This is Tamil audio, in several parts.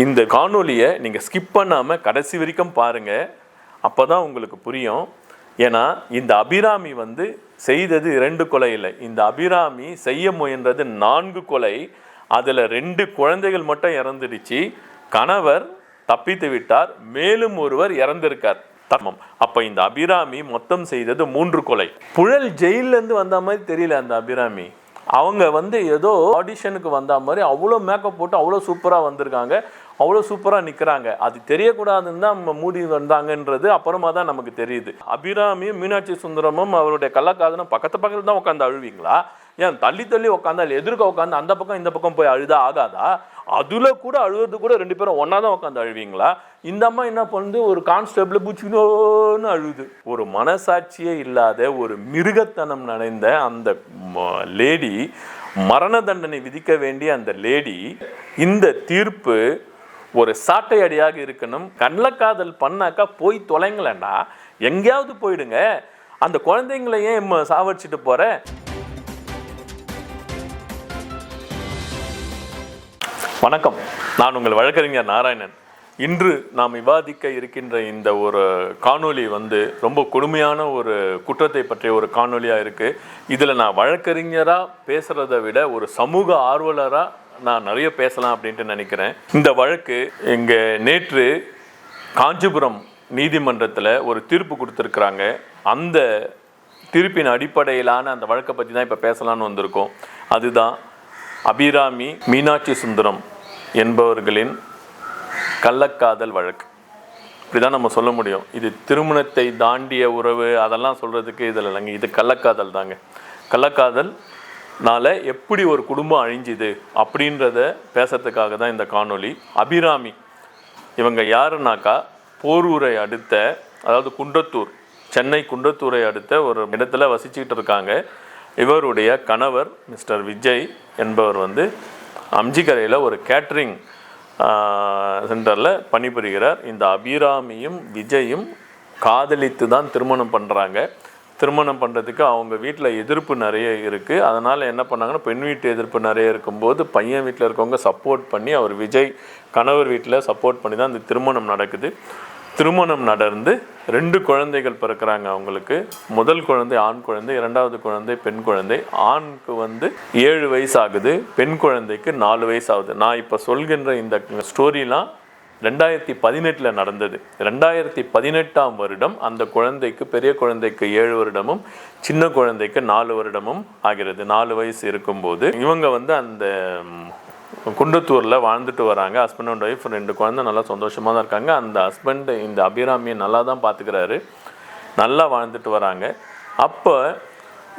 இந்த காணொலியை நீங்கள் ஸ்கிப் பண்ணாமல் கடைசி வரைக்கும் பாருங்கள் அப்போ தான் உங்களுக்கு புரியும். ஏன்னா இந்த அபிராமி வந்து செய்தது இரண்டு கொலை இல்லை. இந்த அபிராமி செய்ய முயன்றது நான்கு கொலை. அதில் ரெண்டு குழந்தைகள் மட்டும் இறந்துடுச்சு. கணவர் தப்பித்து விட்டார். மேலும் ஒருவர் இறந்திருக்கார். தர்மம் அப்போ இந்த அபிராமி மொத்தம் செய்தது மூன்று கொலை. புழல் ஜெயிலேருந்து வந்த மாதிரி தெரியல அந்த அபிராமி. அவங்க வந்து ஏதோ ஆடிஷனுக்கு வந்த மாதிரி அவ்வளோ மேக்கப் போட்டு அவ்வளோ சூப்பராக வந்திருக்காங்க. அவ்வளோ சூப்பராக நிற்கிறாங்க அது தெரியக்கூடாதுன்னு தான் நம்ம மூடி வந்தாங்கன்றது அப்புறமா தான் நமக்கு தெரியுது. அபிராமியும் மீனாட்சி சுந்தரமும் அவருடைய கள்ளக்காதனும் பக்கத்து பக்கத்தில் தான் உட்காந்து அழுவீங்களா? ஏன் தள்ளி தள்ளி உட்காந்தா இல்லை எதிர்க்க உட்காந்து அந்த பக்கம் இந்த பக்கம் போய் அழுதா ஆகாதா? அதில் கூட அழுவது கூட ரெண்டு பேரும் ஒன்றா தான் உட்காந்து அழுவீங்களா? இந்த அம்மா என்ன பண்ணுது? ஒரு கான்ஸ்டபிள் பூச்சினோன்னு அழுது. ஒரு மனசாட்சியே இல்லாத ஒரு மிருகத்தனம் நிறைந்த அந்த லேடி மரண தண்டனை விதிக்க வேண்டிய அந்த லேடி இந்த தீர்ப்பு ஒரு சாட்டை அடியாக இருக்கணும் காதல் பண்ணாக்கா போய் தொலைங்களேண்டா எங்கேயாவது போயிடுங்க. அந்த குழந்தைங்கள ஏன் சாவடிச்சிட்டு போற? வணக்கம். நான் உங்கள் வழக்கறிஞர் நாராயணன். இன்று நாம் விவாதிக்க இருக்கின்ற இந்த ஒரு காணொளி வந்து ரொம்ப கொடுமையான ஒரு குற்றத்தை பற்றிய ஒரு காணொலியாக இருக்குது இதில் நான் வழக்கறிஞராக பேசுகிறத விட ஒரு சமூக ஆர்வலராக நான் நிறைய பேசலாம் அப்படின்ட்டு நினைக்கிறேன். இந்த வழக்கு இங்கே நேற்று காஞ்சிபுரம் நீதிமன்றத்தில் ஒரு தீர்ப்பு கொடுத்துருக்குறாங்க. அந்த தீர்ப்பின் அடிப்படையிலான அந்த வழக்கை பற்றி தான் இப்போ பேசலாம்னு வந்திருக்கோம். அதுதான் அபிராமி மீனாட்சி சுந்தரம் என்பவர்களின் கள்ளக்காதல் வழக்கு. இப்படிதான் நம்ம சொல்ல முடியும். இது திருமணத்தை தாண்டிய உறவு அதெல்லாம் சொல்கிறதுக்கு இதில் இல்லைங்க. இது கள்ளக்காதல் தாங்க. கள்ளக்காதல் கள்ளக்காதல்னால எப்படி ஒரு குடும்பம் அழிஞ்சுது அப்படின்றத பேசுறதுக்காக தான் இந்த காணொளி. அபிராமி இவங்க யாருனாக்கா போரூரை அடுத்த அதாவது குன்றத்தூர் சென்னை குன்றத்தூரை அடுத்த ஒரு இடத்துல வசிச்சுக்கிட்டு இருக்காங்க. இவருடைய கணவர் மிஸ்டர் விஜய் என்பவர் வந்து அம்ஜிக்கரையில் ஒரு கேட்ரிங் சென்டரில் பணிபுரிகிறார். இந்த அபிராமியும் விஜயும் காதலித்து தான் திருமணம் பண்ணுறாங்க திருமணம் பண்ணுறதுக்கு அவங்க வீட்டில் எதிர்ப்பு நிறைய இருக்குது அதனால் என்ன பண்ணாங்கன்னா பெண் வீட்டு எதிர்ப்பு நிறைய இருக்கும்போது பையன் வீட்டில் இருக்கவங்க சப்போர்ட் பண்ணி அவர் விஜய் கணவர் வீட்டில் சப்போர்ட் பண்ணி தான் இந்த திருமணம் நடக்குது. திருமணம் நடந்து ரெண்டு குழந்தைகள் பிறக்கிறாங்க அவங்களுக்கு. முதல் குழந்தை ஆண் குழந்தை இரண்டாவது குழந்தை பெண் குழந்தை. ஆணுக்கு வந்து ஏழு வயசு ஆகுது பெண் குழந்தைக்கு நாலு வயசு ஆகுது. நான் இப்போ சொல்கின்ற இந்த ஸ்டோரிலாம் ரெண்டாயிரத்தி பதினெட்டில் நடந்தது. ரெண்டாயிரத்தி பதினெட்டாம் வருடம் அந்த குழந்தைக்கு பெரிய குழந்தைக்கு ஏழு வருடமும் சின்ன குழந்தைக்கு நாலு வருடமும் ஆகிறது. நாலு வயசு இருக்கும்போது இவங்க வந்து அந்த குண்டத்தூரில் வாழ்ந்துட்டு வராங்க. ஹஸ்பண்ட் அண்ட் ஒய்ஃப் ரெண்டு குழந்தை நல்லா சந்தோஷமாக தான் இருக்காங்க. அந்த ஹஸ்பண்ட் இந்த அபிராமியை நல்லா தான் பார்த்துக்கிறாரு நல்லா வாழ்ந்துட்டு வராங்க. அப்போ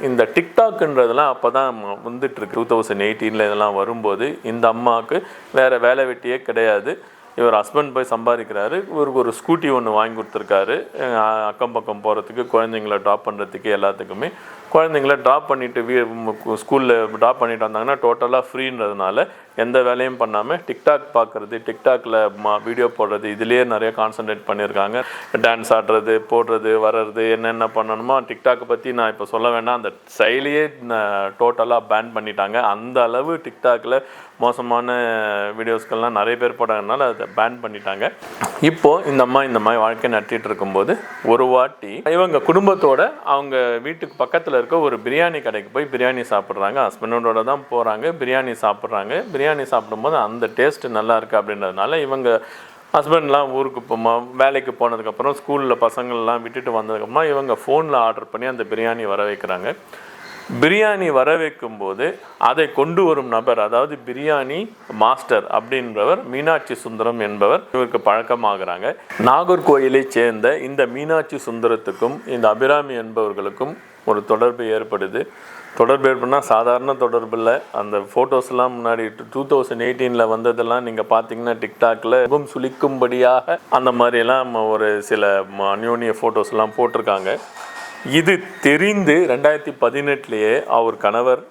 இந்த டிக்டாக்ன்றதெல்லாம் அப்போ தான் வந்துட்டுருக்கு டூ தௌசண்ட் எயிட்டீனில் இதெல்லாம் வரும்போது இந்த அம்மாவுக்கு வேறு வேலை வெட்டியே கிடையாது. இவர் ஹஸ்பண்ட் போய் சம்பாதிக்கிறாரு. இவருக்கு ஒரு ஸ்கூட்டி ஒன்று வாங்கி கொடுத்துருக்காரு. அக்கம் பக்கம் போகிறதுக்கு குழந்தைங்கள ட்ராப் பண்ணுறதுக்கு எல்லாத்துக்குமே. குழந்தைங்கள ட்ராப் பண்ணிட்டு வீ ஸ்கூலில் ட்ராப் பண்ணிட்டு வந்தாங்கன்னா டோட்டலாக ஃப்ரீன்றதுனால எந்த வேலையும் பண்ணாமல் டிக்டாக் பார்க்குறது டிக்டாக்ல வீடியோ போடுறது இதுலேயே நிறைய கான்சென்ட்ரேட் பண்ணியிருக்காங்க டான்ஸ் ஆடுறது போடுறது வர்றது என்னென்ன பண்ணணுமோ டிக்டாக்கை பற்றி நான் இப்போ சொல்ல வேண்டாம். அந்த செயலியே டோட்டலாக பேன் பண்ணிட்டாங்க. அந்த அளவு டிக்டாக்ல மோசமான வீடியோஸ்கள்லாம் நிறைய பேர் போடுறதுனால அதை பேன் பண்ணிட்டாங்க. இப்போ இந்த அம்மா இந்த மாதிரி வாழ்க்கை நடத்திட்டு இருக்கும்போது ஒரு வாட்டி இவங்க குடும்பத்தோட அவங்க வீட்டுக்கு பக்கத்தில் இருக்க ஒரு பிரியாணி கடைக்கு போய் பிரியாணி சாப்பிட்றாங்க. ஹஸ்பண்டோட தான் போகிறாங்க பிரியாணி சாப்பிட்றாங்க. பிரியாணி சாப்பிடும்போது அந்த டேஸ்ட் நல்லா இருக்கு அப்படின்றதுனால இவங்க ஹஸ்பண்ட்லாம் ஊருக்கு போமா வேலைக்கு போனதுக்கப்புறம் ஸ்கூலில் பசங்கள்லாம் விட்டுட்டு வந்ததுக்கப்புறமா இவங்க ஃபோனில் ஆர்டர் பண்ணி அந்த பிரியாணி வர வைக்கிறாங்க. பிரியாணி வர வைக்கும்போது அதை கொண்டு வரும் நபர் அதாவது பிரியாணி மாஸ்டர் அப்படின்றவர் மீனாட்சி சுந்தரம் என்பவர் இவருக்கு பழக்கமாகிறாங்க. நாகர்கோயிலை சேர்ந்த இந்த மீனாட்சி சுந்தரத்துக்கும் இந்த அபிராமி என்பவர்களுக்கும் ஒரு தொடர்பு ஏற்படுது. தொடர்பு ஏற்படுனா சாதாரண தொடர்பு இல்லை. அந்த ஃபோட்டோஸ்லாம் முன்னாடி டூ தௌசண்ட் எயிட்டீனில் வந்ததெல்லாம் நீங்கள் பார்த்தீங்கன்னா டிக்டாக்ல முகம் சுளிக்கும்படியாக அந்த மாதிரியெல்லாம் ஒரு சில ம- அந்யோன்ய ஃபோட்டோஸ்லாம் போட்டிருக்காங்க. இது தெரிந்து ரெண்டாயிரத்தி பதினெட்டுலேயே அவர் கணவர்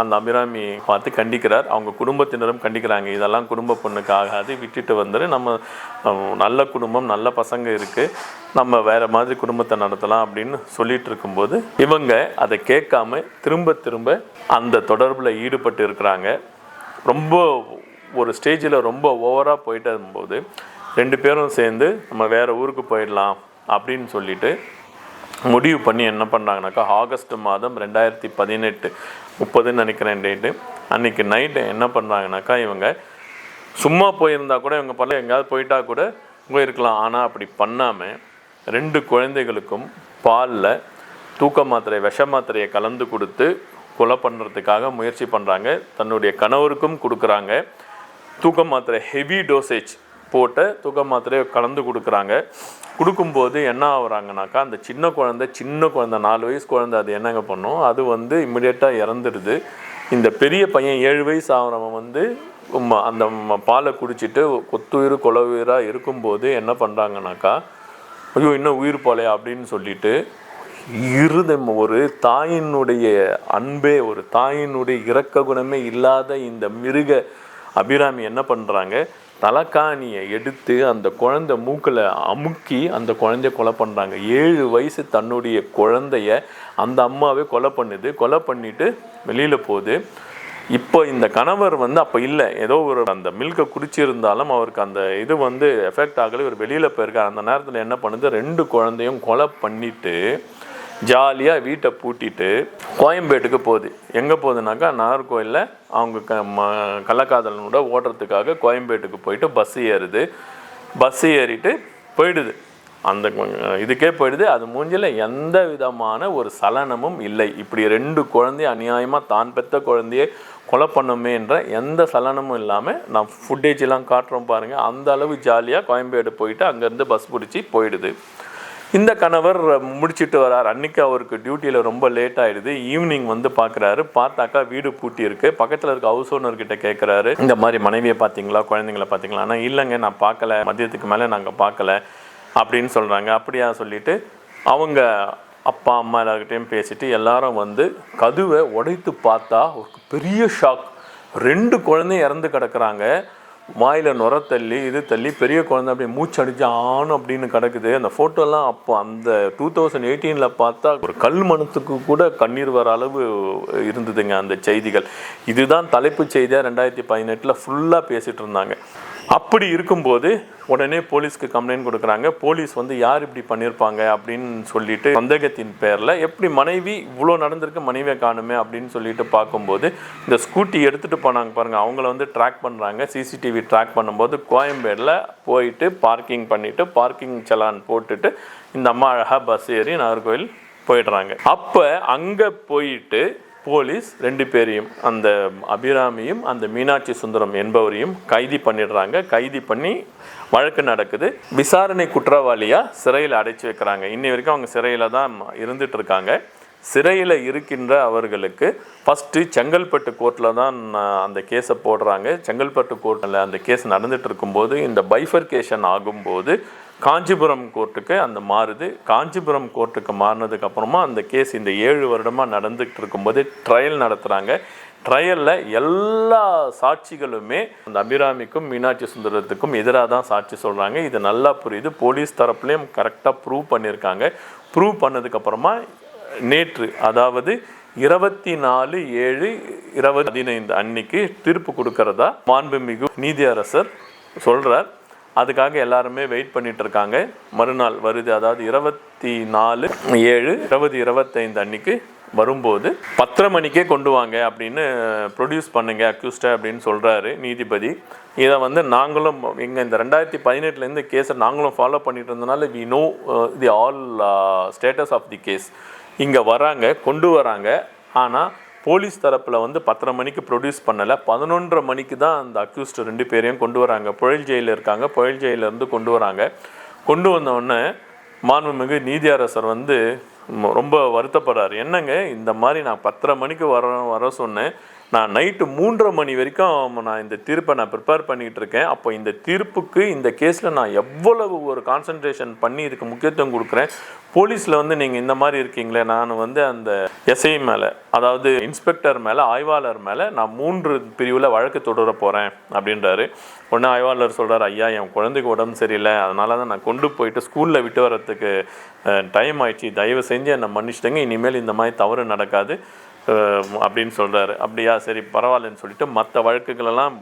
அந்த அபிராமியை பார்த்து கண்டிக்கிறார். அவங்க குடும்பத்தினரும் கண்டிக்கிறாங்க. இதெல்லாம் குடும்ப பொண்ணுக்கு ஆகாது. விட்டுட்டு வந்துரு. நம்ம நல்ல குடும்பம் நல்ல பசங்க இருக்குது நம்ம வேற மாதிரி குடும்பத்தை நடத்தலாம் அப்படின்னு சொல்லிட்டு இருக்கும்போது இவங்க அதை கேட்காம திரும்ப திரும்ப அந்த தொடர்பில் ஈடுபட்டு இருக்கிறாங்க. ரொம்ப ஒரு ஸ்டேஜில் ரொம்ப ஓவராக போயிட்டு இருக்கும்போது ரெண்டு பேரும் சேர்ந்து நம்ம வேறு ஊருக்கு போயிடலாம் அப்படின்னு சொல்லிட்டு முடிவு பண்ணி என்ன பண்ணுறாங்கனாக்கா ஆகஸ்ட் மாதம் ரெண்டாயிரத்தி பதினெட்டு முப்பதுன்னு நினைக்கிறேன் டேட்டு அன்றைக்கி நைட்டு என்ன பண்ணுறாங்கனாக்கா இவங்க சும்மா போயிருந்தா கூட இவங்க பல எங்கேயாவது போயிட்டா கூட போயிருக்கலாம் ஆனால் அப்படி பண்ணாமல் ரெண்டு குழந்தைகளுக்கும் பாலில் தூக்க மாத்திரை விஷ மாத்திரையை கலந்து கொடுத்து கொலை பண்ணுறதுக்காக முயற்சி பண்ணுறாங்க தன்னுடைய கணவருக்கும் கொடுக்குறாங்க. தூக்க மாத்திரை ஹெவி டோசேஜ் போட்ட தூக்க மாத்திரையை கலந்து கொடுக்குறாங்க. கொடுக்கும்போது என்ன ஆகுறாங்கனாக்கா அந்த சின்ன குழந்தை சின்ன குழந்தை நாலு வயசு குழந்தை அது என்னங்க பண்ணும்? அது வந்து இம்மிடியட்டாக இறந்துடுது இந்த பெரிய பையன் ஏழு வயசு ஆகிறவன் வந்து அந்த பாலை குடிச்சிட்டு கொத்துயிர் குலவுயிராக இருக்கும்போது என்ன பண்ணுறாங்கனாக்கா ஐயோ இன்னும் உயிர் போலையா அப்படின்னு சொல்லிட்டு இருதம் ஒரு தாயினுடைய அன்பே ஒரு தாயினுடைய இரக்க குணமே இல்லாத இந்த மிருக அபிராமி என்ன பண்ணுறாங்க தலக்காணியை எடுத்து அந்த குழந்தை மூக்கில் அமுக்கி அந்த குழந்தைய கொலை பண்ணுறாங்க ஏழு வயசு தன்னுடைய குழந்தைய அந்த அம்மாவே கொலை பண்ணுது. கொலை பண்ணிட்டு வெளியில் போகுது. இப்போ இந்த கணவர் வந்து அப்போ இல்லை. ஏதோ ஒரு அந்த மில்கை குடிச்சிருந்தாலும் அவருக்கு அந்த இது வந்து எஃபெக்ட் ஆகலை. இவர் வெளியில் போயிருக்கார். அந்த நேரத்தில் என்ன பண்ணுது? ரெண்டு குழந்தையும் கொலை பண்ணிவிட்டு ஜாலியாக வீட்டை பூட்டிட்டு கோயம்பேட்டுக்கு போகுது. எங்கே போகுதுனாக்கா நாகர்கோயிலில் அவங்க க ம கள்ளக்காதலனோட ஓடுறதுக்காக கோயம்பேட்டுக்கு போயிட்டு பஸ் ஏறுது. பஸ் ஏறிட்டு போயிடுது. அந்த இதுக்கே போயிடுது. அது மூஞ்சில் எந்த விதமான ஒரு சலனமும் இல்லை. இப்படி ரெண்டு குழந்தைய அநியாயமாக தான் பெத்த குழந்தையை கொலை பண்ணுமே என்ற எந்த சலனமும் இல்லாமல் நான் ஃபுட்டேஜ் எல்லாம் காட்டுறோம் பாருங்கள் அந்த அளவு ஜாலியாக கோயம்பேடு போயிட்டு அங்கேருந்து பஸ் பிடிச்சி போயிடுது. இந்த கணவர் முடிச்சிட்டு வரார். அன்றைக்கி அவருக்கு டியூட்டியில் ரொம்ப லேட் ஆகிடுது ஈவினிங் வந்து பார்க்குறாரு பார்த்தாக்கா வீடு பூட்டி இருக்கு. பக்கத்தில் இருக்க ஹவுஸ் ஓனர்கிட்ட கேட்குறாரு இந்த மாதிரி மனைவியை பார்த்தீங்களா குழந்தைங்கள பார்த்தீங்களா ஆனால் இல்லைங்க. நான் பார்க்கல மதியத்துக்கு மேலே நாங்கள் பார்க்கல அப்படின்னு சொல்கிறாங்க அப்படியா சொல்லிட்டு அவங்க அப்பா அம்மா எல்லாருக்கிட்டையும் பேசிட்டு எல்லாரும் வந்து கதுவை உடைத்து பார்த்தா ஒரு பெரிய ஷாக் ரெண்டு குழந்தையும் இறந்து கிடக்குறாங்க. வாயில் நுர தள்ளி இது தள்ளி பெரிய குழந்தை அப்படியே மூச்சு அடிச்சு ஆணும் அப்படின்னு கிடக்குது. அந்த ஃபோட்டோலாம் அப்போ அந்த டூ தௌசண்ட் எயிட்டீனில் பார்த்தா ஒரு கல் மனத்துக்கு கூட கண்ணீர் வர அளவு இருந்ததுங்க அந்த செய்திகள். இதுதான் தலைப்புச் செய்தியாக ரெண்டாயிரத்தி பதினெட்டில் ஃபுல்லாக பேசிகிட்டு இருந்தாங்க. அப்படி இருக்கும்போது உடனே போலீஸ்க்கு கம்ப்ளைண்ட் கொடுக்குறாங்க. போலீஸ் வந்து யார் இப்படி பண்ணியிருப்பாங்க அப்படின்னு சொல்லிட்டு சந்தேகத்தின் பேரில் எப்படி மனைவி இவ்வளோ நடந்திருக்கு மனைவியை காணுமே அப்படின்னு சொல்லிட்டு பார்க்கும்போது இந்த ஸ்கூட்டி எடுத்துகிட்டு போனாங்க பாருங்கள் அவங்கள வந்து ட்ராக் பண்ணுறாங்க சிசிடிவி ட்ராக் பண்ணும்போது கோயம்பேடில் போயிட்டு பார்க்கிங் பண்ணிவிட்டு பார்க்கிங் செலான் போட்டுட்டு இந்த அம்மா அழகாக பஸ் ஏறி நாகர்கோவில் போயிடுறாங்க. அப்போ அங்கே போயிட்டு போலீஸ் ரெண்டு பேரையும் அந்த அபிராமியும் அந்த மீனாட்சி சுந்தரம் என்பவரையும் கைதி பண்ணிடுறாங்க. கைதி பண்ணி வழக்கு நடக்குது. விசாரணை குற்றவாளியாக சிறையில் அடைச்சி வைக்கிறாங்க. இன்னி வரைக்கும் அவங்க சிறையில் தான் இருந்துட்டு இருக்காங்க. சிறையில் இருக்கின்ற அவர்களுக்கு ஃபஸ்ட்டு செங்கல்பட்டு கோர்ட்டில் தான் அந்த கேஸை போடுறாங்க. செங்கல்பட்டு கோர்ட்டில் அந்த கேஸ் நடந்துட்டு இருக்கும்போது இந்த பைஃபர்கேஷன் ஆகும்போது காஞ்சிபுரம் கோர்ட்டுக்கு அந்த மாறுது. காஞ்சிபுரம் கோர்ட்டுக்கு மாறினதுக்கு அப்புறமா அந்த கேஸ் இந்த ஏழு வருடமாக நடந்துகிட்டு இருக்கும்போது ட்ரையல் நடத்துகிறாங்க ட்ரையலில் எல்லா சாட்சிகளுமே அந்த அபிராமிக்கும் மீனாட்சி சுந்தரத்துக்கும் எதிராக தான் சாட்சி சொல்கிறாங்க இது நல்லா புரியுது. போலீஸ் தரப்புலேயும் கரெக்டாக ப்ரூவ் பண்ணியிருக்காங்க ப்ரூவ் பண்ணதுக்கப்புறமா நேற்று அதாவது இருபத்தி நாலு ஏழு இருபது பதினைந்து அன்னைக்கு தீர்ப்பு கொடுக்கறதா மாண்புமிகு நீதியரசர் சொல்கிறார் அதுக்காக எல்லாருமே வெயிட் பண்ணிட்டு இருக்காங்க மறுநாள் வருது அதாவது இருபத்தி நாலு ஏழு இருபது இருபத்தைந்து அன்னைக்கு வரும்போது பத்தரை மணிக்கே கொண்டு வாங்க அப்படின்னு ப்ரொடியூஸ் பண்ணுங்க அக்யூஸ்டை அப்படின்னு சொல்றாரு நீதிபதி. இதை வந்து நாங்களும் இங்கே இந்த ரெண்டாயிரத்தி பதினெட்டுலேருந்து கேஸை நாங்களும் ஃபாலோ பண்ணிட்டு இருந்தனால we know the all status of the case இங்கே வராங்க கொண்டு வராங்க. ஆனால் போலீஸ் தரப்பில் வந்து பத்தரை மணிக்கு ப்ரொடியூஸ் பண்ணலை. பதினொன்றரை மணிக்கு தான் அந்த அக்யூஸ்ட் ரெண்டு பேரையும் கொண்டு வராங்க. புழல் ஜெயிலில் இருக்காங்க. புழல் ஜெயிலேருந்து கொண்டு வராங்க. கொண்டு வந்த உடனே மாண்புமிகு நீதியரசர் வந்து ரொம்ப வருத்தப்படுறாரு. என்னங்க? இந்த மாதிரி நான் பத்தரை மணிக்கு வர வர சொன்னேன். நான் நைட்டு மூன்றரை மணி வரைக்கும் நான் இந்த தீர்ப்பை நான் ப்ரிப்பேர் பண்ணிகிட்டு இருக்கேன். அப்போ இந்த தீர்ப்புக்கு இந்த கேஸில் நான் எவ்வளவு ஒரு கான்சன்ட்ரேஷன் பண்ணி இதுக்கு முக்கியத்துவம் கொடுக்குறேன்? போலீஸில் வந்து நீங்கள் இந்த மாதிரி இருக்கீங்களே நான் வந்து அந்த எஸ்ஐ மேலே அதாவது இன்ஸ்பெக்டர் மேலே ஆய்வாளர் மேலே நான் மூன்று பிரிவில் வழக்கு தொடர போகிறேன் அப்படின்றாரு. ஒன்று ஆய்வாளர் சொல்கிறார் ஐயா என் குழந்தைக்கு உடம்பு சரியில்லை அதனால தான் நான் கொண்டு போயிட்டு ஸ்கூலில் விட்டு வர்றதுக்கு டைம் ஆயிடுச்சு. தயவு செஞ்சு என்னை மன்னிச்சிட்டேங்க இனிமேல் இந்த மாதிரி தவறு நடக்காது. அப்படின்னு சொல்கிறாரு அப்படியா சரி பரவாயில்லன்னு சொல்லிட்டு மற்ற வழக்குகளெல்லாம்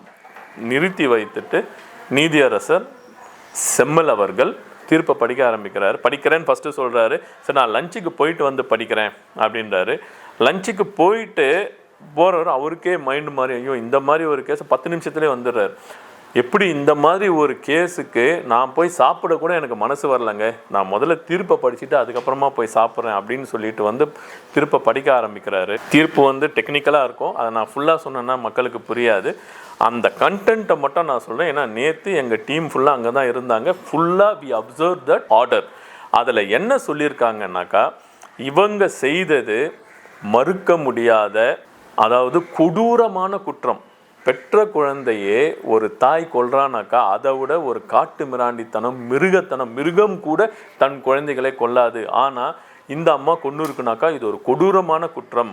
நிறுத்தி வைத்துட்டு நீதியரசர் செம்மல் அவர்கள் தீர்ப்பை படிக்க ஆரம்பிக்கிறாரு. படிக்கிறேன்னு ஃபஸ்ட்டு சொல்கிறாரு சரி நான் லஞ்சுக்கு போயிட்டு வந்து படிக்கிறேன் அப்படின்றாரு. லஞ்சுக்கு போயிட்டு போகிறவர் அவருக்கே மைண்டு மாதிரி ஐயோ இந்த மாதிரி ஒரு கேஸ் பத்து நிமிஷத்துலேயே வந்துடுறாரு. எப்படி இந்த மாதிரி ஒரு கேஸுக்கு நான் போய் சாப்பிட கூட எனக்கு மனசு வரலங்க. நான் முதல்ல தீர்ப்பை படிச்சுட்டு அதுக்கப்புறமா போய் சாப்பிட்றேன் அப்படின்னு சொல்லிட்டு வந்து தீர்ப்பை படிக்க ஆரம்பிக்கிறாரு. தீர்ப்பு வந்து டெக்னிக்கலாக இருக்கும். அதை நான் ஃபுல்லாக சொன்னேன்னா மக்களுக்கு புரியாது. அந்த கண்டென்ட்டை மட்டும் நான் சொல்கிறேன் ஏன்னா நேற்று எங்கள் டீம் ஃபுல்லாக அங்கே தான் இருந்தாங்க. ஃபுல்லாக வி அப்சர்வ் தட் ஆர்டர் அதில் என்ன சொல்லியிருக்காங்கன்னாக்கா இவங்க செய்தது மறுக்க முடியாத அதாவது கொடூரமான குற்றம். பெற்ற குழந்தையே ஒரு தாய் கொள்றானாக்கா அதை விட ஒரு காட்டு மிராண்டித்தனம் மிருகத்தனம் மிருகம் கூட தன் குழந்தைகளை கொல்லாது. ஆனால் இந்த அம்மா கொண்டு இருக்குனாக்கா இது ஒரு கொடூரமான குற்றம்.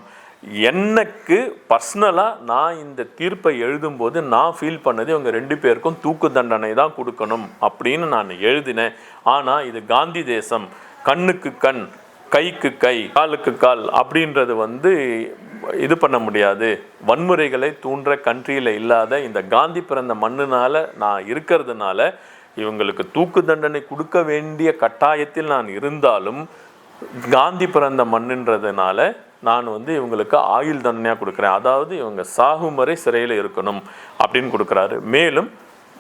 எனக்கு பர்சனலாக நான் இந்த தீர்ப்பை எழுதும்போது நான் ஃபீல் பண்ணது இவங்க ரெண்டு பேருக்கும் தூக்கு தண்டனை தான் கொடுக்கணும் அப்படின்னு நான் எழுதினேன். ஆனால் இது காந்தி தேசம். கண்ணுக்கு கண் கைக்கு கை காலுக்கு கால் அப்படின்றது வந்து இது பண்ண முடியாது. வன்முறைகளை தூண்டுற கண்ட்ரியில் இல்லாத இந்த காந்தி பிறந்த மண்ணுனால நான் இருக்கிறதுனால இவங்களுக்கு தூக்கு தண்டனை கொடுக்க வேண்டிய கட்டாயத்தில் நான் இருந்தாலும் காந்தி பிறந்த மண்ணுன்றதுனால நான் வந்து இவங்களுக்கு ஆயுள் தண்டனையாக கொடுக்குறேன். அதாவது இவங்க சாகும் வரை சிறையில் இருக்கணும் அப்படின்னு கொடுக்குறாரு. மேலும்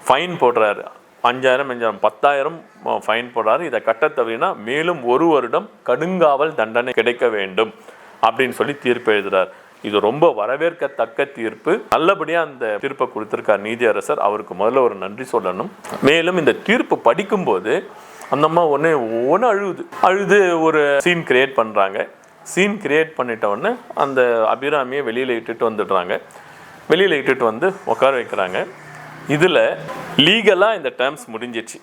ஃபைன் போடுறாரு. அஞ்சாயிரம் அஞ்சாயிரம் பத்தாயிரம் ஃபைன் போடுறாரு. இதை கட்ட தவறினா மேலும் ஒரு வருடம் கடுங்காவல் தண்டனை கிடைக்க வேண்டும். அப்படின்னு சொல்லி தீர்ப்பு எழுதுறார். இது ரொம்ப வரவேற்கத்தக்க தீர்ப்பு. நல்லபடியாக அந்த தீர்ப்பை கொடுத்துருக்கார் நீதியரசர். அவருக்கு முதல்ல ஒரு நன்றி சொல்லணும். மேலும் இந்த தீர்ப்பு படிக்கும்போது அந்த அம்மா உடனே ஒன்று அழுகுது அழுது ஒரு சீன் கிரியேட் பண்ணுறாங்க சீன் கிரியேட் பண்ணிட்டவுடனே அந்த அபிராமியை வெளியில் இட்டுட்டு வந்துடுறாங்க. வெளியில் இட்டுட்டு வந்து உட்கார வைக்கிறாங்க. இதில் லீகலாக இந்த டேர்ம்ஸ் முடிஞ்சிச்சு.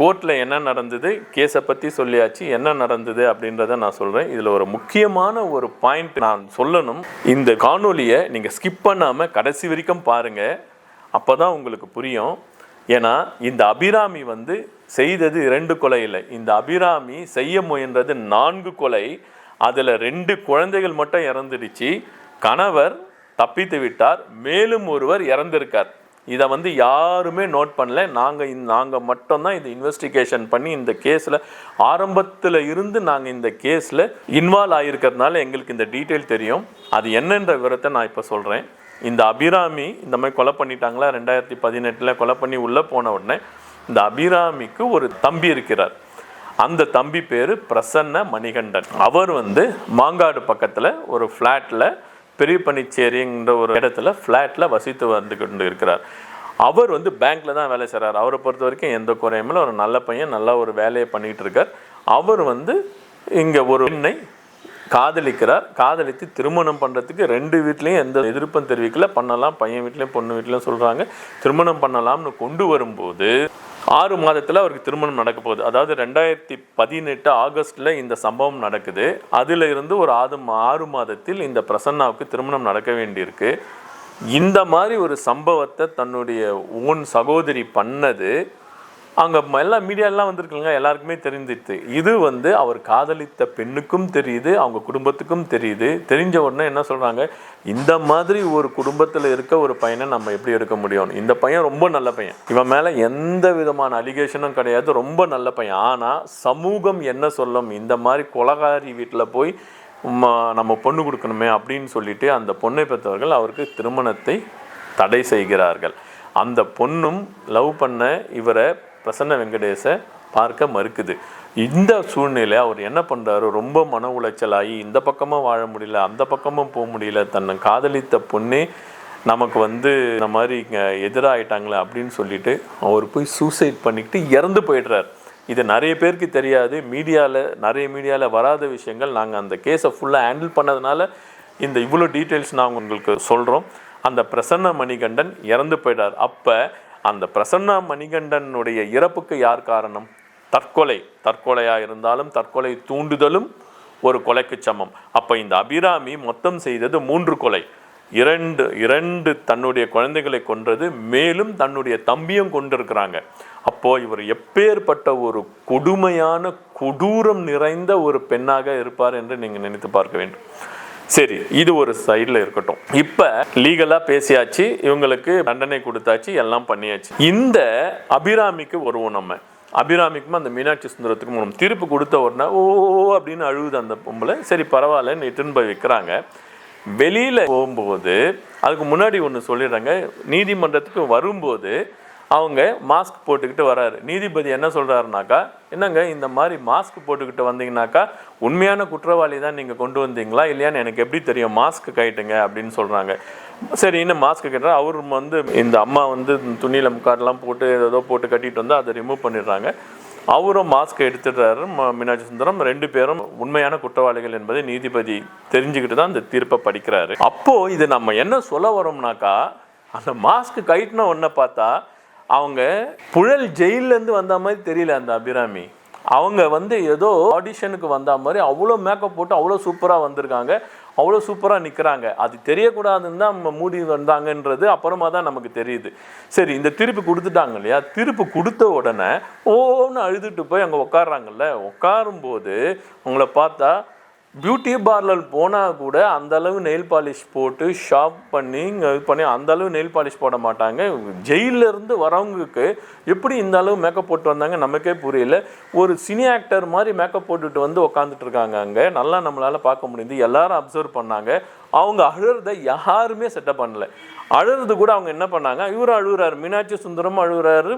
கோர்ட்டில் என்ன நடந்தது? கேஸை பற்றி சொல்லியாச்சு. என்ன நடந்தது அப்படின்றத நான் சொல்கிறேன் இதில் ஒரு முக்கியமான ஒரு பாயிண்ட் நான் சொல்லணும். இந்த காணொலியை நீங்கள் ஸ்கிப் பண்ணாமல் கடைசி வரைக்கும் பாருங்கள் அப்போ தான் உங்களுக்கு புரியும். ஏன்னா இந்த அபிராமி வந்து செய்தது இரண்டு கொலை இல்லை. இந்த அபிராமி செய்ய முயன்றது நான்கு கொலை. அதில் ரெண்டு குழந்தைகள் மட்டும் இறந்துடுச்சு. கணவர் தப்பித்து விட்டார். மேலும் ஒருவர் இறந்திருக்கார். இதை வந்து யாருமே நோட் பண்ணல. நாங்கள் நாங்கள் மட்டும்தான் இந்த இன்வெஸ்டிகேஷன் பண்ணி இந்த கேஸில் ஆரம்பத்தில் இருந்து நாங்கள் இந்த கேஸில் இன்வால்வ் ஆகியிருக்கிறதுனால எங்களுக்கு இந்த டீட்டெயில் தெரியும். அது என்னன்ற விவரத்தை நான் இப்போ சொல்கிறேன் இந்த அபிராமி இந்த மாதிரி கொலை பண்ணிட்டாங்களா? ரெண்டாயிரத்தி பதினெட்டில் கொலை பண்ணி உள்ளே போன உடனே இந்த அபிராமிக்கு ஒரு தம்பி இருக்கிறார். அந்த தம்பி பேர் பிரசன்ன மணிகண்டன். அவர் வந்து மாங்காடு பக்கத்தில் ஒரு ஃப்ளாட்டில் பெரிய பனிச்சேரிங்கிற ஒரு இடத்துல ஃப்ளாட்டில் வசித்து வந்து கொண்டு இருக்கிறார் அவர் வந்து பேங்க்கில் தான் வேலை செய்கிறார் அவரை பொறுத்த வரைக்கும் எந்த குறையும் ஒரு நல்ல பையன் நல்லா ஒரு வேலையை பண்ணிகிட்டு இருக்கார். அவர் வந்து இங்கே ஒரு பெண்ணை காதலிக்கிறார். காதலித்து திருமணம் பண்ணுறதுக்கு ரெண்டு வீட்லேயும் எந்த எதிர்ப்பும் தெரிவிக்கல. பண்ணலாம் பையன் வீட்லேயும் பொண்ணு வீட்லேயும் சொல்கிறாங்க திருமணம் பண்ணலாம்னு கொண்டு வரும்போது ஆறு மாதத்தில் அவருக்கு திருமணம் நடக்க போகுது. அதாவது ரெண்டாயிரத்தி பதினெட்டு ஆகஸ்டில் இந்த சம்பவம் நடக்குது. அதில் இருந்து ஒரு ஆறு ஆறு மாதத்தில் இந்த பிரசன்னாவுக்கு திருமணம் நடக்க வேண்டியிருக்கு. இந்த மாதிரி ஒரு சம்பவத்தை தன்னுடைய ஓன் சகோதரி பண்ணது அங்கே எல்லா மீடியாலாம் வந்திருக்குங்க எல்லாருக்குமே தெரிஞ்சிடுது இது வந்து அவர் காதலித்த பெண்ணுக்கும் தெரியுது அவங்க குடும்பத்துக்கும் தெரியுது. தெரிஞ்ச உடனே என்ன சொல்கிறாங்க இந்த மாதிரி ஒரு குடும்பத்தில் இருக்க ஒரு பையனை நம்ம எப்படி எடுக்க முடியும்? இந்த பையன் ரொம்ப நல்ல பையன். இவன் மேலே எந்த விதமான அலிகேஷனும் கிடையாது ரொம்ப நல்ல பையன். ஆனால் சமூகம் என்ன சொல்லும்? இந்த மாதிரி கொலகாரி வீட்டில் போய் ம- நம்ம பொண்ணு கொடுக்கணுமே அப்படின்னு சொல்லிட்டு அந்த பொண்ணை பெற்றவர்கள் அவருக்கு திருமணத்தை தடை செய்கிறார்கள். அந்த பொண்ணும் லவ் பண்ண இவரை பிரசன்ன வெங்கடேசை பார்க்க மறுக்குது. இந்த சூழ்நிலை அவர் என்ன பண்ணுறாரு ரொம்ப மன உளைச்சலாகி இந்த பக்கமும் வாழ முடியல அந்த பக்கமும் போக முடியல தன்னை காதலித்த பொண்ணே நமக்கு வந்து இந்த மாதிரி இங்கே எதிராகிட்டாங்களே அப்படின்னு சொல்லிட்டு அவர் போய் சூசைட் பண்ணிக்கிட்டு இறந்து போயிடுறார். இது நிறைய பேருக்கு தெரியாது. மீடியாவில் நிறைய மீடியாவில் வராத விஷயங்கள். நாங்கள் அந்த கேஸை ஃபுல்லாக ஹேண்டில் பண்ணதுனால இந்த இவ்வளோ டீட்டெயில்ஸ் நாங்கள் உங்களுக்கு சொல்கிறோம் அந்த பிரசன்ன மணிகண்டன் இறந்து போயிட்டார். அப்போ அந்த பிரசன்ன மணிகண்டனுடைய இறப்புக்கு யார் காரணம்? தற்கொலை. தற்கொலையாக இருந்தாலும் தற்கொலை தூண்டுதலும் ஒரு கொலைக்கு சமம். அப்போ இந்த அபிராமி மொத்தம் செய்தது மூன்று கொலை. இரண்டு இரண்டு தன்னுடைய குழந்தைகளை கொன்றது மேலும் தன்னுடைய தம்பியும் கொண்டிருக்கிறாங்க. அப்போது இவர் எப்பேற்பட்ட ஒரு கொடுமையான கொடூரம் நிறைந்த ஒரு பெண்ணாக இருப்பார் என்று நீங்கள் நினைத்து பார்க்க வேண்டும். சரி இது ஒரு சைடில் இருக்கட்டும். இப்போ லீகலாக பேசியாச்சு இவங்களுக்கு தண்டனை கொடுத்தாச்சு எல்லாம் பண்ணியாச்சு. இந்த அபிராமிக்கு வருவோம் நம்ம. அபிராமிக்கும் அந்த மீனாட்சி சுந்தரத்துக்கும் மூலம் தீர்ப்பு கொடுத்த உடனே ஓ அப்படின்னு அழுகுது அந்த பொம்பளை. சரி பரவாயில்லன்னு இட்டுன்னு போய் வைக்கிறாங்க. வெளியில் போகும்போது அதுக்கு முன்னாடி ஒன்று சொல்லிடுறாங்க. நீதிமன்றத்துக்கு வரும்போது அவங்க மாஸ்க் போட்டுக்கிட்டு வராரு. நீதிபதி என்ன சொல்கிறாருனாக்கா என்னங்க இந்த மாதிரி மாஸ்க் போட்டுக்கிட்டு வந்தீங்கனாக்கா உண்மையான குற்றவாளி தான் நீங்கள் கொண்டு வந்தீங்களா? இல்லையான்னு எனக்கு எப்படி தெரியும்? மாஸ்க் கைட்டுங்க அப்படின்னு சொல்கிறாங்க சரி இன்னும் மாஸ்க் கேட்டால் அவர் வந்து இந்த அம்மா வந்து துணியில் முக்காடெல்லாம் போட்டு ஏதோ போட்டு கட்டிட்டு வந்து அதை ரிமூவ் பண்ணிடுறாங்க. அவரும் மாஸ்க் எடுத்துடுறாரு ம- மீனாட்சி சுந்தரம். ரெண்டு பேரும் உண்மையான குற்றவாளிகள் என்பதை நீதிபதி தெரிஞ்சுக்கிட்டு தான் இந்த தீர்ப்பை படிக்கிறாரு. அப்போது இது நம்ம என்ன சொல்ல வரோம்னாக்கா அந்த மாஸ்க் கட்டின ஒன்றை பார்த்தா அவங்க புழல் ஜெயிலேருந்து வந்த மாதிரி தெரியல அந்த அபிராமி. அவங்க வந்து ஏதோ ஆடிஷனுக்கு வந்த மாதிரி அவ்வளோ மேக்கப் போட்டு அவ்வளோ சூப்பராக வந்திருக்காங்க. அவ்வளோ சூப்பராக நிற்கிறாங்க அது தெரியக்கூடாதுன்னு தான் நம்ம மூடி வந்தாங்கன்றது அப்புறமா தான் நமக்கு தெரியுது. சரி இந்த திருப்பி கொடுத்துட்டாங்க இல்லையா? திருப்பு கொடுத்த உடனே ஓன்னு அழுதுட்டு போய் அங்கே உட்காடுறாங்கல்ல உட்காரும்போது அவங்கள பார்த்தா பியூட்டி பார்லர் போனால் கூட அந்தளவு நெயில் பாலிஷ் போட்டு ஷாப் பண்ணி இங்கே இது பண்ணி அந்தளவு நெயில் பாலிஷ் போட மாட்டாங்க. ஜெயிலிருந்து இருந்து வரவங்களுக்கு எப்படி இந்த அளவு மேக்கப் போட்டு வந்தாங்க நமக்கே புரியல. ஒரு சினி ஆக்டர் மாதிரி மேக்கப் போட்டுட்டு வந்து உட்காந்துட்டு இருக்காங்க அங்கே. நல்லா நம்மளால் பார்க்க முடியுது. எல்லாரும் அப்சர்வ் பண்ணாங்க. அவங்க அழுறத யாருமே செட்டப் பண்ணல. அழுறது கூட அவங்க என்ன பண்ணாங்க? இவரும் அழுகுறாரு மீனாட்சி சுந்தரமும் அழுகுறாரு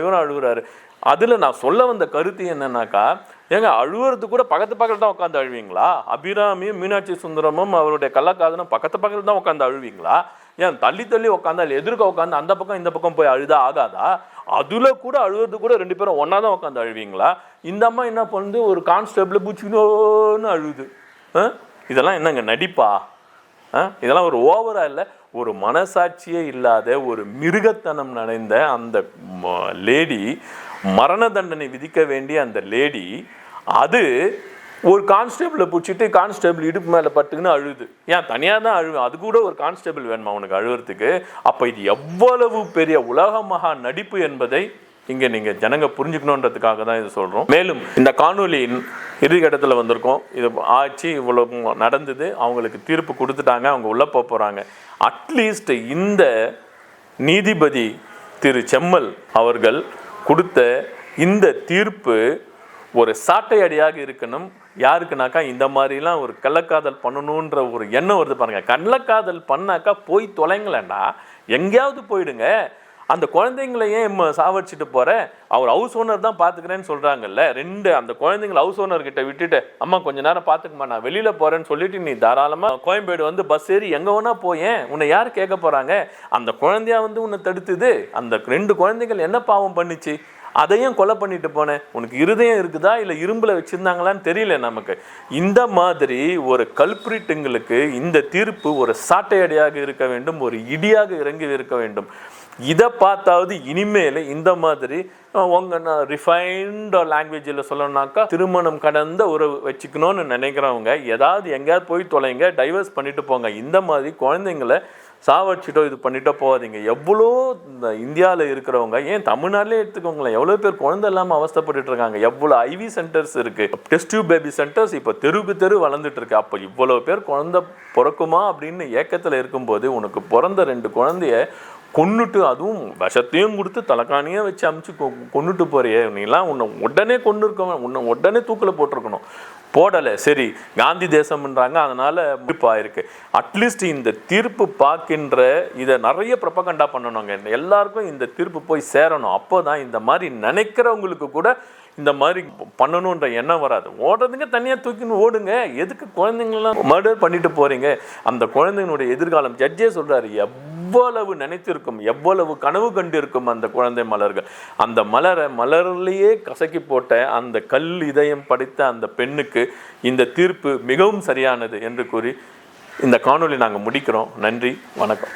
இவரும் அழுகுறாரு அதில் நான் சொல்ல வந்த கருத்து என்னன்னாக்கா ஏங்க அழுவுறது கூட பக்கத்து பக்கத்தில் தான் உட்காந்து அழுவீங்களா? அபிராமியும் மீனாட்சி சுந்தரமும் அவருடைய கள்ளக்காதலும் பக்கத்து பக்கத்தில் தான் உட்காந்து அழுவீங்களா? ஏன் தள்ளி தள்ளி உட்காந்து இல்லை எதிர்க்க உட்காந்து அந்த பக்கம் இந்த பக்கம் போய் அழுதா ஆகாதா? அதில் கூட அழுவது கூட ரெண்டு பேரும் ஒன்றா தான் உட்காந்து அழுவீங்களா? இந்த அம்மா என்ன பண்ணுது? ஒரு கான்ஸ்டபிள் பூச்சிக்கணும்னு அழுகுது ஆ? இதெல்லாம் என்னங்க நடிப்பா? ஆ? இதெல்லாம் ஒரு ஓவராக இல்லை? ஒரு மனசாட்சியே இல்லாத ஒரு மிருகத்தனம் நிறைந்த அந்த லேடி மரண தண்டனை விதிக்க வேண்டிய அந்த லேடி அது ஒரு கான்ஸ்டேபிளை பிடிச்சிட்டு கான்ஸ்டேபிள் இடுப்பு மேலே பட்டுக்குன்னு அழுது. ஏன் தனியாக தான் அழுவேன் அது கூட ஒரு கான்ஸ்டேபிள் வேணுமா உனக்கு அழுகிறதுக்கு அப்போ இது எவ்வளவு பெரிய உலக மகா நடிப்பு என்பதை இங்கே நீங்கள் ஜனங்க புரிஞ்சுக்கணுன்றதுக்காக தான் இது சொல்கிறோம் மேலும் இந்த காணொலியின் இறுதிக்கட்டத்தில் வந்திருக்கோம். இது ஆச்சு இவ்வளோ நடந்தது. அவங்களுக்கு தீர்ப்பு கொடுத்துட்டாங்க. அவங்க உள்ளே போக போகிறாங்க அட்லீஸ்ட் இந்த நீதிபதி திரு செம்மல் அவர்கள் கொடுத்த இந்த தீர்ப்பு ஒரு சாட்டை அடியாக இருக்கணும். யாருக்குனாக்கா இந்த மாதிரிலாம் ஒரு கள்ளக்காதல் பண்ணணுன்ற ஒரு எண்ணம் வருது பாருங்கள் கள்ளக்காதல் பண்ணாக்கா போய் தொலைங்களேண்டா எங்கேயாவது போயிடுங்க. அந்த குழந்தைங்களை ஏன் சாவடிச்சிட்டு போகிறேன் அவர் ஹவுஸ் ஓனர் தான் பார்த்துக்கிறேன்னு சொல்கிறாங்கல்ல ரெண்டு அந்த குழந்தைங்களை ஹவுஸ் ஓனர்கிட்ட விட்டுட்டு அம்மா கொஞ்ச நேரம் பாத்துக்குமா நான் வெளியில் போகிறேன்னு சொல்லிட்டு நீ தாராளமாக கோயம்பேடு வந்து பஸ் ஏறி எங்கே வேணா போயேன் உன்னை யார் கேட்க போகிறாங்க அந்த குழந்தையா வந்து உன்னை தடுத்துது. அந்த ரெண்டு குழந்தைகள் என்ன பாவம் பண்ணுச்சு? அதையும் கொலை பண்ணிட்டு போனேன் உனக்கு இருதயம் இருக்குதா? இல்லை இரும்பில் வச்சுருந்தாங்களான்னு தெரியல நமக்கு. இந்த மாதிரி ஒரு கல்பிரிட்டுங்களுக்கு இந்த தீர்ப்பு ஒரு சாட்டையடியாக இருக்க வேண்டும் ஒரு இடியாக இறங்கி இருக்க வேண்டும். இதை பார்த்தாவது இனிமேல் இந்த மாதிரி உங்கள் நான் ரிஃபைன்ட் லாங்குவேஜில் சொல்லணும்னாக்கா திருமணம் கடந்த உறவு வச்சுக்கணும்னு நினைக்கிறவங்க ஏதாவது எங்கேயாவது போய் தொலைங்க டைவர்ஸ் பண்ணிட்டு போங்க. இந்த மாதிரி குழந்தைங்கள சாவடிச்சிட்டோ இது பண்ணிட்டோ போகாதீங்க. எவ்வளோ இந்த இந்தியாவில் இருக்கிறவங்க ஏன் தமிழ்நாட்டிலே எடுத்துக்கோங்களேன் எவ்வளோ பேர் குழந்தை இல்லாமல் அவஸ்தப்பட்டு இருக்காங்க. எவ்வளோ ஐவி சென்டர்ஸ் இருக்குது டெஸ்ட் டியூப் பேபி சென்டர்ஸ் இப்போ தெருவுக்கு தெரு வளர்ந்துட்டு இருக்கு. அப்போ இவ்வளோ பேர் குழந்தை பிறக்குமா அப்படின்னு ஏக்கத்தில் இருக்கும்போது உனக்கு பிறந்த ரெண்டு குழந்தைய கொன்னுட்டு அதுவும் விஷத்தையும் கொடுத்து தலைக்காணியே வச்சு அமுச்சு கொ- கொன்னுட்டு போறியே. நீலாம் உன்னை உடனே கொண்டு இருக்கவன் உன்னை உடனே தூக்கில் போட்டிருக்கணும். போடலை. சரி காந்தி தேசம்ன்றாங்க. அதனால் இருக்கு அட்லீஸ்ட் இந்த தீர்ப்பு பார்க்கின்ற இதை நிறைய ப்ரப்பகண்டா பண்ணணுங்க. எல்லாருக்கும் இந்த தீர்ப்பு போய் சேரணும். அப்போ தான் இந்த மாதிரி நினைக்கிறவங்களுக்கு கூட இந்த மாதிரி பண்ணணுன்ற எண்ணம் வராது. ஓடுறதுங்க தனியாக தூக்கின்னு ஓடுங்க. எதுக்கு குழந்தைங்களாம் மர்டர் பண்ணிட்டு போறீங்க? அந்த குழந்தைங்களுடைய எதிர்காலம். ஜட்ஜே சொல்றாரு எவ்வளவு நினைத்திருக்கும் எவ்வளவு கனவு கண்டிருக்கும் அந்த குழந்தை மலர்கள். அந்த மலரை மலர்லேயே கசக்கி போட்ட அந்த கல் இதயம் படைத்த அந்த பெண்ணுக்கு இந்த தீர்ப்பு மிகவும் சரியானது என்று கூறி இந்த காணொளி நாங்கள் முடிக்கிறோம். நன்றி வணக்கம்.